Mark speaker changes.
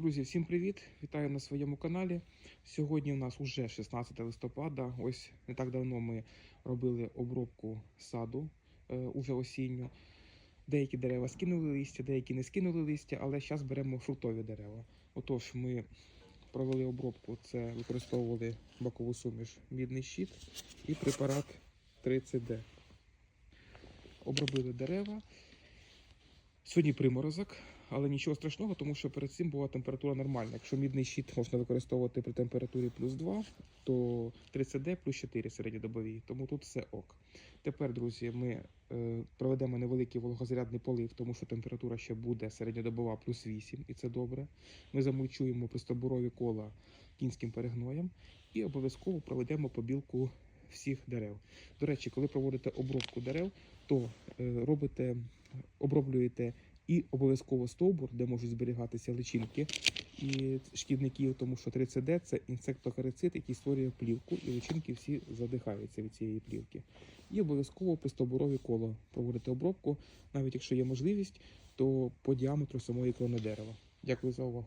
Speaker 1: Друзі, всім привіт! Вітаю на своєму каналі. Сьогодні у нас уже 16 листопада. Ось не так давно ми робили обробку саду е, уже осінню. Деякі дерева скинули листя, деякі не скинули листя, але зараз беремо фруктові дерева. Отож, ми провели обробку, це використовували бокову суміш мідний щит і препарат 30D. Обробили дерева. Сьогодні приморозок, але нічого страшного, тому що перед цим була температура нормальна. Якщо мідний щит можна використовувати при температурі плюс 2, то 30D плюс 4 середньодобові, тому тут все ок. Тепер, друзі, ми е, проведемо невеликий вологозарядний полив, тому що температура ще буде середньодобова плюс 8, і це добре. Ми замульчуємо пристобурові кола кінським перегноєм і обов'язково проведемо побілку всіх дерев. До речі, коли проводите обробку дерев, то е, робите, оброблюєте і обов'язково стовбур, де можуть зберігатися личинки і шкідників, тому що 30D – це інсектокарицид, який створює плівку, і личинки всі задихаються від цієї плівки. І обов'язково при стовбурові коло проводити обробку, навіть якщо є можливість, то по діаметру самої клони дерева. Дякую за увагу.